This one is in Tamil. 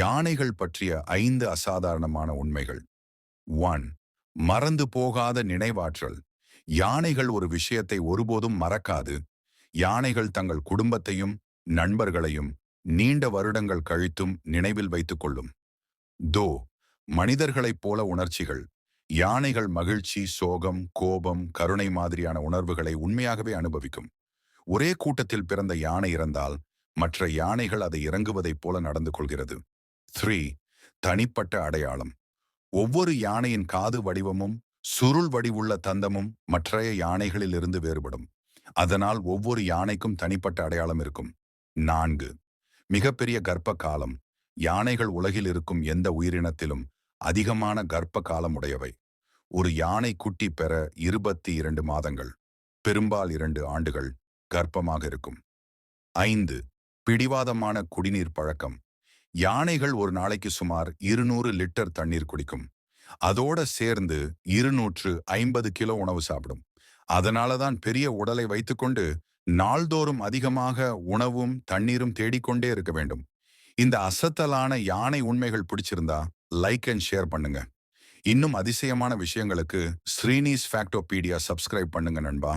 யானைகள் பற்றிய ஐந்து அசாதாரணமான உண்மைகள். ஒன் மறந்து போகாத நினைவாற்றல். யானைகள் ஒரு விஷயத்தை ஒருபோதும் மறக்காது. யானைகள் தங்கள் குடும்பத்தையும் நண்பர்களையும் நீண்ட வருடங்கள் கழித்தும் நினைவில் வைத்துக் கொள்ளும். தோ மனிதர்களைப் போல உணர்ச்சிகள். யானைகள் மகிழ்ச்சி சோகம் கோபம் கருணை மாதிரியான உணர்வுகளை உண்மையாகவே அனுபவிக்கும். ஒரே கூட்டத்தில் பிறந்த யானை இறந்தால் மற்ற யானைகள் அதை இறங்குவதைப் போல நடந்து கொள்கிறது. த்ரீ தனிப்பட்ட அடையாளம். ஒவ்வொரு யானையின் காது வடிவமும் சுருள் வடிவுள்ள தந்தமும் மற்றைய யானைகளிலிருந்து வேறுபடும். அதனால் ஒவ்வொரு யானைக்கும் தனிப்பட்ட அடையாளம் இருக்கும். நான்கு மிகப்பெரிய கர்ப்ப காலம் யானைகள் உலகில் இருக்கும் எந்த உயிரினத்திலும் அதிகமான கர்ப்ப காலம் உடையவை. ஒரு யானை குட்டி பெற இருபத்தி இரண்டு மாதங்கள். பெரும்பால் இரண்டு ஆண்டுகள் கர்ப்பமாக இருக்கும். ஐந்து பிடிவாதமான குடிநீர் பழக்கம். யானைகள் ஒரு நாளைக்கு சுமார் இருநூறு லிட்டர் தண்ணீர் குடிக்கும். அதோட சேர்ந்து இருநூற்று ஐம்பது கிலோ உணவு சாப்பிடும். அதனால தான் பெரிய உடலை வைத்துக்கொண்டு நாள்தோறும் அதிகமாக உணவும் தண்ணீரும் தேடிக்கொண்டே இருக்க வேண்டும். இந்த அசத்தலான யானை உண்மைகள் பிடிச்சிருந்தா லைக் அண்ட் ஷேர் பண்ணுங்க. இன்னும் அதிசயமான விஷயங்களுக்கு ஸ்ரீனிஸ் ஃபேக்டோபீடியா சப்ஸ்கிரைப் பண்ணுங்க நண்பா.